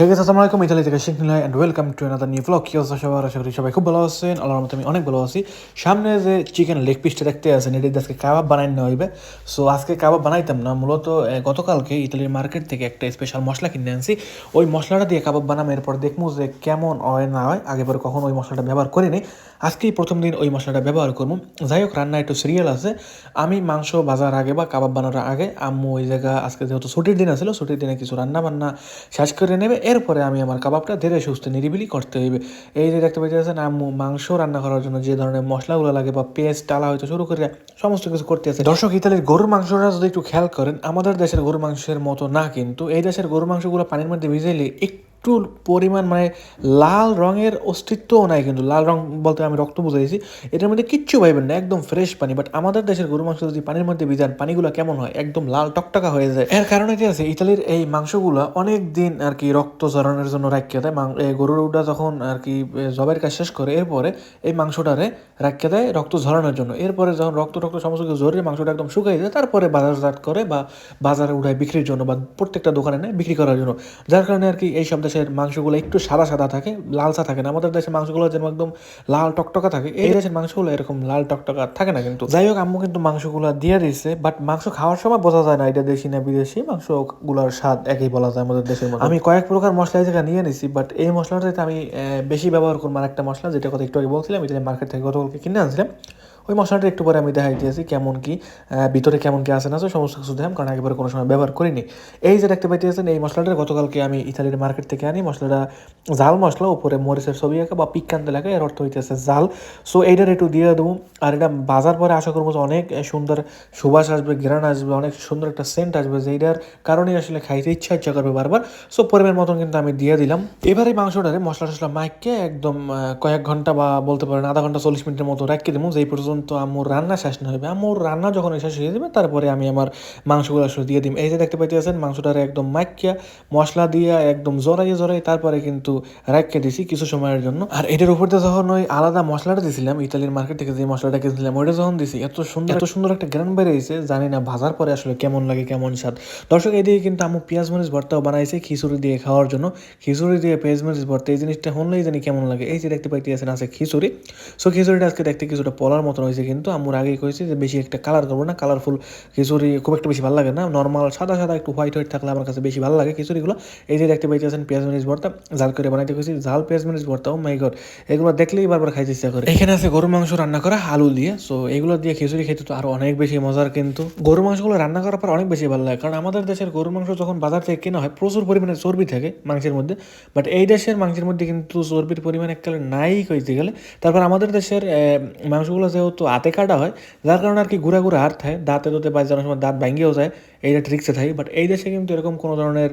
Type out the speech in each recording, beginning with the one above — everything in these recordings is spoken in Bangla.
হে গেছে আসসালামু আলাইকুম ইতালি থেকে Sheikh Niloy and welcome to another new blog কি অবস্থা সবার? আশা করি সবাই খুব ভালো আছেন। আল্লাহর মতো আমি অনেক ভালো আছি। সামনে যে চিকেন লেগ পিসটা দেখতে আছেন, এটি আজকে কাবাব বানাই নেওয়া হইবে। সো আজকে কাবাব বানাইতাম না। মূলত গতকালকে ইতালির মার্কেট থেকে একটা স্পেশাল মশলা কিনে আনছি। ওই মশলাটা দিয়ে কাবাব বানাম এরপর দেখব যে কেমন হয়, না হয়। আগে পরে কখনো ওই মশলাটা ব্যবহার করিনি আজকেই প্রথম দিন ওই মশলাটা ব্যবহার করব। যাই হোক রান্না একটু সিরিয়াল আছে। আমি মাংস ভাজার আগে বা কাবাব বানানোর আগে, আম্মু ওই জায়গা আজকে যেহেতু ছুটির দিন আছিল, ছুটির দিনে কিছু রান্না বান্না শেষ করে নেবে। এরপরে আমি আমার কাবাবটা ধীরে সুস্থ নিরিবিলি করতে হইবে। এই যে দেখতে পাইতেছেন, আম্মু মাংস রান্না করার জন্য যে ধরনের মশলাগুলো লাগে বা পেস্ট টালা হয়তো শুরু করে সমস্ত কিছু করতে আছে। দর্শক, ইতালির গরুর মাংসটা যদি একটু খেয়াল করেন, আমাদের দেশের গরুর মাংসের মতো না, কিন্তু এই দেশের গরুর মাংসগুলো পানির মধ্যে ভিজাইলে একটু পরিমাণ মানে লাল রঙের অস্তিত্বও নাই কিন্তু। লাল রং বলতে আমি রক্ত বুঝাইছি। এটার মধ্যে কিচ্ছু পাইবেন না, একদম ফ্রেশ পানি। বাট আমাদের দেশের গরু মাংস যদি পানির মধ্যে ভিজান, পানিগুলো কেমন হয়? একদম লাল টকটকা হয়ে যায়। এর কারণে কি আছে ইতালির এই মাংসগুলো অনেক দিন আর কি রক্ত ঝরানোর জন্য রাখিয়ে দেয়। গরুটা যখন আর কি জবের কাজ শেষ করে, এরপরে এই মাংসটারে রাখিয়ে দেয় রক্ত ঝরানোর জন্য। এরপরে যখন রক্ত টক্ত সমস্ত কিছু ঝরিয়ে মাংসটা একদম শুকাই যায়, তারপরে বাজারজাত করে বা বাজারে উঠায় বিক্রির জন্য বা প্রত্যেকটা দোকানে নেয় বিক্রি করার জন্য। যার কারণে আর কি এই সব দেশের মাংসগুলো একটু সাদা সাদা থাকে লালসা থাকে না। আমাদের দেশের মাংসগুলো যেমন একদম লাল টকটকা থাকে। এই দেশের মাংসগুলো এরকম লাল টকটকা থাকে না কিন্তু। যাই হোক আম্মু কিন্তু মাংসগুলো দিয়ে দিচ্ছে বাট মাংস খাওয়ার সময় বোঝা যায় না এটা দেশি না বিদেশি। মাংসগুলোর স্বাদ একই বলা যায় আমাদের দেশের মধ্যে। আমি কয়েক প্রকার মশলা এই জায়গায় নিয়ে নিছি বাট এই মশলাটাতে আমি বেশি ব্যবহার করব আর একটা মশলা যেটা কথা একটু আগে বলছিলাম এটা মার্কেট থেকে গতকালকে কিনে আনছিলাম। ওই মশলাটা একটু পরে আমি দেখাই দিয়েছি কেমন কি ভিতরে কেমন কি আছে না সমস্ত কিছু দেখাম, কারণ একেবারে কোনো সময় ব্যবহার করিনি। এই যে দেখতে পাইতেছেন, এই মশলাটা গতকালকে আমি ইতালির মার্কেট থেকে আনি, মশলাটা জাল মশলা, উপরে মরিচের ছবি আঁকা বা পিকান্তে লেখা, এর অর্থ হইতেছে জাল সো এইটার একটু দিয়ে দেবো, আর এটা বাজার পরে আশা করব যে অনেক সুন্দর সুবাস আসবে ঘ্রাণ আসবে, অনেক সুন্দর একটা সেন্ট আসবে যেটার কারণে আসলে খাইতে ইচ্ছা ইচ্ছা করবে বারবার। সো পরিমাণ মতন কিন্তু আমি দিয়ে দিলাম। এবার এই মাংসটারে মশলা টসলা মাইককে একদম কয়েক ঘণ্টা বা বলতে পারেন আধা ঘণ্টা চল্লিশ মিনিটের মতো রাখিয়ে দেবো, যেই পর্যন্ত আমার রান্না শেষ না হবে আমার রান্না যখন শেষ হয়ে যাবে তারপরে আমি আমার মাংসগুলো আসলে দিয়ে দিই এই যে দেখতে পাইতেছেন মাংসটারে একদম মাইকিয়া মশলা দিয়ে একদম জড়াই জড়াই তারপরে কিন্তু রাখিয়ে দিছি কিছু সময়ের জন্য। আর এটার উপর দিয়ে যখন ওই আলাদা মশলাটা দিছিলাম ইতালির মার্কেট থেকে যে মশলাটা কিনছিলাম ওইটা যখন দিছি এত সুন্দর এত সুন্দর একটা গ্রান বেরিয়েছে জানি না ভাজার পরে আসলে কেমন লাগে কেমন স্বাদ। দর্শক এদিকে কিন্তু আমু পেঁয়াজ মরিচ ভর্তাও বানাইছে খিচুড়ি দিয়ে খাওয়ার জন্য। খিচুড়ি দিয়ে পেঁয়াজ মরিচ ভর্তা এই জিনিসটা হলেই জানি কেমন লাগে। এই যে দেখতে পাইতেছেন আছে খিচুড়ি। সো খিচুড়িটা আজকে দেখতে কিছুটা পলার মতন হয়েছে কিন্তু আমুর আগেই কয়েছে যে বেশি একটা কালার করব না কালারফুল খিচুড়ি খুব একটা বেশি ভালো লাগে না নর্মাল সাদা সাদা একটু হোয়াইট হোয়াইট থাকলে আমার কাছে বেশি ভালো লাগে খিচুড়িগুলো। এই যে দেখতে পাইতেছেন পেঁয়াজ মরিচ ভর্তা জাল করে বানাইতে কইছি জাল পেঁয়াজ মরিচ ভর্তা ও মাই গড এগুলো দেখলেই বারবার খাইতে ইচ্ছা করে। এখানে আছে গরু মাংস রান্না করা আলু দিয়ে সো এগুলো দিয়ে খিচুড়ি খেতে তো আরও অনেক বেশি মজার কিন্তু। গরু মাংসগুলো রান্না করার পর অনেক বেশি ভালো লাগে কারণ আমাদের দেশের গরু মাংস যখন বাজার থেকে কেনা হয় প্রচুর পরিমাণে চর্বি থাকে মাংসের মধ্যে বাট এই দেশের মাংসের মধ্যে কিন্তু চর্বির পরিমাণ এককালে নাই কইতে গেলে। তারপর আমাদের দেশের মাংসগুলো যেহেতু হাতে কাটা হয়, যার কারণে আর কি ঘুরা ঘুরা হাত থাকে দাঁতে দাঁতে বাজে, অনেক সময় দাঁত ভাঙ্গেও যায়। এইটা ট্রিক্সে থাকে বাট এই দেশে কিন্তু এরকম কোনো ধরনের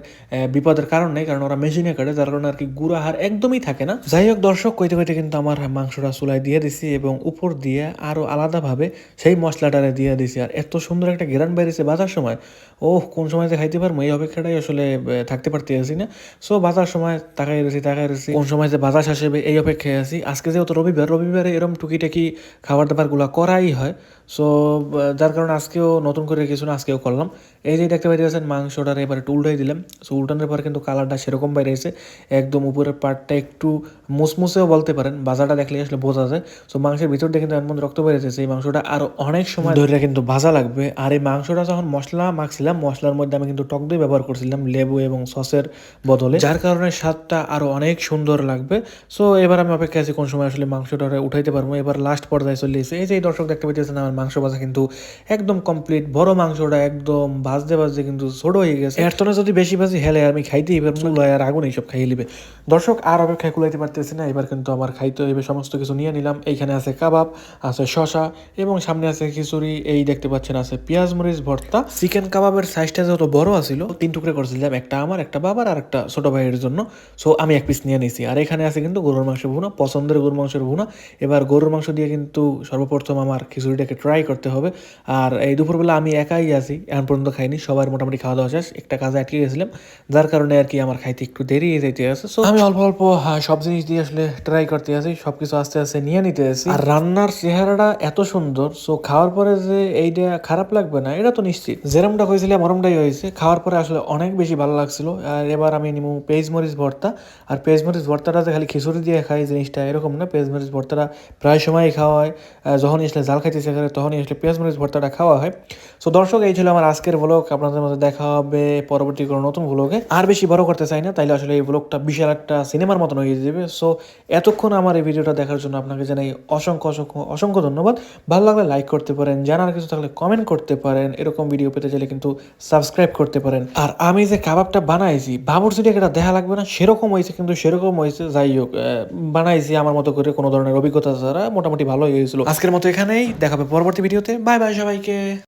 বিপদের কারণ নেই, কারণ ওরা মেশিনে কাটে, যার কারণে আর কি গুঁড়া হার একদমই থাকে না। যাই হোক দর্শক, কইতে কইতে কিন্তু আমার মাংসটা চুলায় দিয়ে দিছি এবং উপর দিয়ে আরও আলাদাভাবে সেই মশলাটারে দিয়ে দিছি। আর এত সুন্দর একটা গ্রান বেরিয়েছে বাজার সময়। ও কোন সময় যে খাইতে পারব, এই অপেক্ষাটাই আসলে থাকতে পারতে আছি না। সো বাজার সময় তাকাই রয়েছি তাকাই রয়েছি, কোন সময় যে বাজার শেষ এই অপেক্ষায় আছি। আজকে যেহেতু রবিবার, রবিবারে এরকম টুকিটাকি খাবার দাবারগুলো করাই হয়। সো যার কারণে আজকেও নতুন করে কিছু না, আজকেও করলাম। এই যে দেখতে পাইতেছেন, মাংসটার এবার একটু উল্টাই দিলাম। সো উল্টানোর পর কিন্তু কালারটা সেরকম বাইরেছে একদম উপরের পার্টটা একটু মুসমুসেও বলতে পারেন, বাজারটা দেখলে আসলে বোঝা যায়। সো মাংসের ভিতর দিয়ে কিন্তু এমন রক্ত বেড়েছে সেই মাংসটা আরও অনেক সময় ধরে কিন্তু ভাজা লাগবে। আর এই মাংসটা যখন মশলা মাখছিলাম, মশলার মধ্যে আমি কিন্তু টক দই ব্যবহার করছিলাম, লেবু এবং সসের বদলে। যার কারণে স্বাদটা আরও অনেক সুন্দর লাগবে। সো এবার আমি অপেক্ষা আছি কোন সময় আসলে মাংসটা উঠাইতে পারব। এবার লাস্ট পর্যায়ে চলে এসেছে। এই যে দর্শক দেখতে পাইতেছেন, আমার মাংস ভাজা কিন্তু একদম কমপ্লিট বড় মাংসটা একদম ভাজতে ভাজতে কিন্তু ছোট হয়ে গেছে। এর তনে যদি বেশি ভাজি হেলে আমি খাইতেই পারব চুলায় আর আগুন এইসব খাইয়ে নিবে। দর্শক আর অপেক্ষায় কুলাইতে পারতেছি না এবার কিন্তু আমার খাইতে হইবে সমস্ত কিছু নিয়ে নিলাম। এইখানে আছে কাবাব আছে শশা এবং সামনে আছে খিচুড়ি। এই দেখতে পাচ্ছেন আছে পেঁয়াজ মরিচ ভর্তা। চিকেন কাবাবের সাইজটা যত বড় আছিল তিন টুকরে করেছিলাম একটা আমার একটা বাবার আর একটা ছোট ভাইয়ের জন্য। সো আমি এক পিস নিয়ে নিছি। আর এখানে আছে কিন্তু গরুর মাংস ভুনা পছন্দের গরুর মাংসের ভুনা। এবার গরুর মাংস দিয়ে কিন্তু সর্বপ্রথম আমার খিচুড়িটাকে ট্রাই করতে হবে। আর এই দুপুরবেলা আমি একাই আছি এখন পর্যন্ত খাইনি সবার মোটামুটি খাওয়া দাওয়া শেষ। একটা কাজে আটকে গেছিলাম যার কারণে আর কি আমার খাইতে একটু দেরি হয়ে যেতে আছে। সো আমি অল্প অল্প সব জিনিস দিয়ে আসলে ট্রাই করতে আছি সব কিছু আস্তে আস্তে নিয়ে নিতে আছি। আর রান্নার চেহারাটা এত সুন্দর সো খাওয়ার পরে যে এইটা খারাপ লাগবে না এটা তো নিশ্চিত। যেরমটা হয়েছিল মরমটাই হয়েছে। খাওয়ার পরে আসলে অনেক বেশি ভালো লাগছিল। আর এবার আমি নিমু পেঁয়াজ মরিচ ভর্তা আর পেঁয়াজ মরিচ ভর্তাটা যে খালি খিচুড়ি দিয়ে খাই জিনিসটা এরকম না। পেঁয়াজ মরিচ ভর্তাটা প্রায় সময়ই খাওয়া হয়। আহ, যখনই আসলে জাল খাইতে করে তখনই আসলে পেঁয়াজ মরিচ ভর্তাটা খাওয়া হয়। সো দর্শক এই ছিল আমার আজকের ব্লগ আপনাদের মধ্যে দেখা হবে পরবর্তী কোনো নতুন ব্লগে আর বেশি বড় করতে চাই না, তাইলে আসলে এই ব্লগটা বিশাল একটা সিনেমার মতন হয়ে যাবে। সো এতক্ষণ আমার এই ভিডিওটা দেখার জন্য আপনাকে জানাই অসংখ্য অসংখ্য অসংখ্য ধন্যবাদ। ভালো লাগলে লাইক করতে পারেন, জানার কিছু থাকলে কমেন্ট করতে পারেন। এরকম ভিডিও পেতে চাইলে কিন্তু সাবস্ক্রাইব করতে পারেন। আর আমি যে কাবাবটা বানাইছি, বাবুর যদি এটা দেখা লাগবে না, সেরকম হয়েছে কিন্তু সেরকম হয়েছে যাই হোক বানাইছি আমার মতো করে কোনো ধরনের অভিজ্ঞতা ছাড়া মোটামুটি ভালো হয়েছিল। আজকের মতো এখানেই দেখাবে পরবর্তী ভিডিওতে বাই বাই সবাইকে।